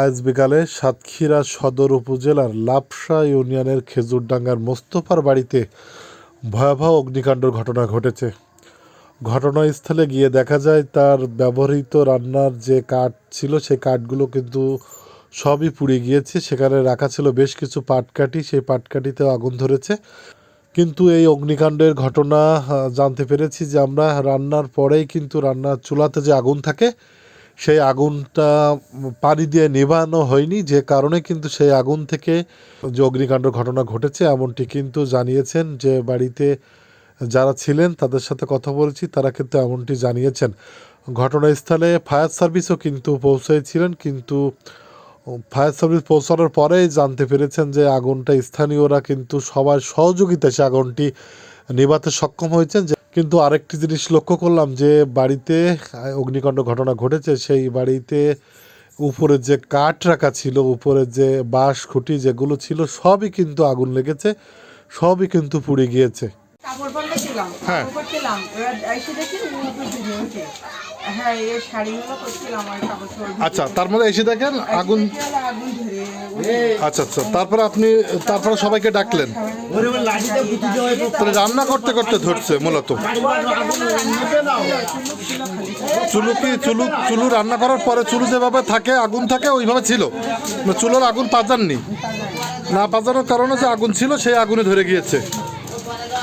আজ বিকালে সাতক্ষীরা সদর উপজেলার লাপসা ইউনিয়নের খেজুরডাঙ্গার মোস্তফার বাড়িতে ভয়াবহ অগ্নিকাণ্ডর ঘটনা ঘটেছে। ঘটনাস্থলে গিয়ে দেখা যায়, তার ব্যবহৃত রান্নার যে কাঠ ছিল, সেই কাঠগুলো কিন্তু সবই পুড়ে গিয়েছে। সেখানে রাখা ছিল বেশ কিছু পাটকাঠি, সেই পাটকাঠিতেও আগুন ধরেছে। কিন্তু এই অগ্নিকাণ্ডের ঘটনা জানতে পেরেছি যে আমরা রান্নার পরেই কিন্তু রান্নার চুলাতে যে আগুন থাকে সেই আগুনটা পানি দিয়ে নেভানো হয়নি, যে কারণে কিন্তু সেই আগুন থেকে যে অগ্নিকাণ্ড ঘটনা ঘটেছে এমনটি কিন্তু জানিয়েছেন যে বাড়িতে যারা ছিলেন তাদের সাথে কথা বলেছি, তারা কিন্তু এমনটি জানিয়েছেন। ঘটনাস্থলে ফায়ার সার্ভিসও কিন্তু পৌঁছেছিলেন, কিন্তু ফায়ার সার্ভিস পৌঁছানোর পরেই জানতে পেরেছেন যে আগুনটা স্থানীয়রা কিন্তু সবার সহযোগিতায় সে আগুনটি নেভাতে সক্ষম হয়েছেন যে কিন্তু আরেকটি জিনিস লক্ষ্য করলাম যে বাড়িতে অগ্নিকাণ্ড ঘটনা ঘটেছে, সেই বাড়িতে উপরে যে কাঠ রাখা ছিল, উপরে যে বাঁশ খুঁটি যেগুলো ছিল, সবই কিন্তু আগুন লেগেছে, সবই কিন্তু পুড়ে গিয়েছে। কাপড় হ্যাঁ। কাপড় করছিলাম এবার এসে দেখি উপর দিকে উঠে হ্যাঁ এই শাড়িগুলো করছিলাম আর কাপড় আচ্ছা তার মধ্যে এসে দেখেন আগুন আগুন ধরে আচ্ছা আচ্ছা তারপরে আপনি তারপরে সবাইকে ডাকলেন। রান্না করতে করতে ধরছে মূলত। চুলু কি চুলু চুলু রান্না করার পরে চুলু যেভাবে থাকে আগুন থাকে ওইভাবে ছিল। চুলোর আগুন পাজাননি। না পাজানোর কারণে যে আগুন ছিল সেই আগুনে ধরে গিয়েছে।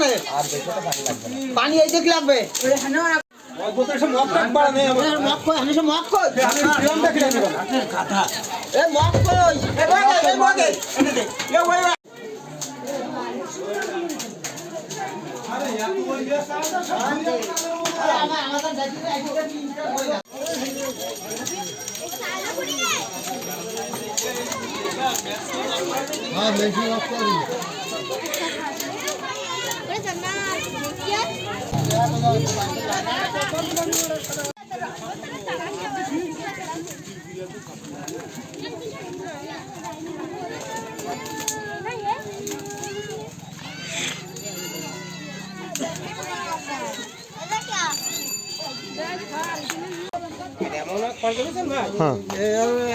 ঘাটে ফেলেই দে। আড়ামাড়া কিছু আসবে আর পানি পানি এই দিক লাগবে ওখানেও মক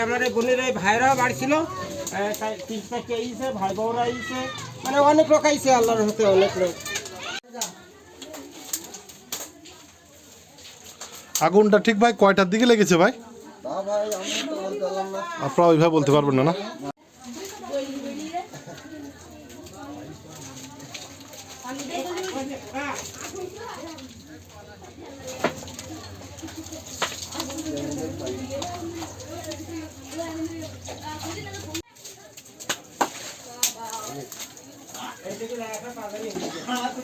আমার এই বোনের ভাইরা বাড়ি ছিল তিন ভাই বউরা মানে অনেক লোক আইছে, আল্লাহর হতে অনেক লোক। আগুনটা ঠিক ভাই কয়টার দিকে লেগেছে ভাই? আপনারা ওইভাবে বলতে পারবেন না না?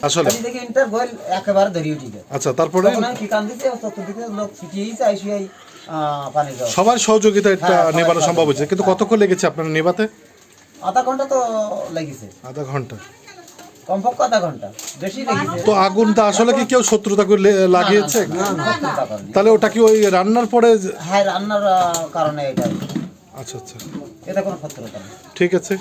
আসলে। দেখি ইন্টার গোল একেবারে ধরিয়ে উঠি আচ্ছা তারপরে? তখন আমি কি দিতে চতুর্দিকে লোক ছিটিয়েছে আইসি এই পানি দাও সবার সহযোগিতা এটা হ্যাঁ, নেবানো সম্ভব হয়েছে। কিন্তু কতক্ষণ লেগেছে আপনার নেবাতে? আধা ঘণ্টা তো লেগেছে। আধা ঘণ্টা। কমপক্ষে আধা ঘণ্টা। বেশি লেগেছে। তো আগুনটা আসলে কি কেউ শত্রুতা করে লাগিয়েছে। তাহলে ওটা কি ওই রান্নার পরে হ্যাঁ রান্নার কারণে এটা আচ্ছা আচ্ছা। এটা কোনো শত্রুতা ঠিক আছে।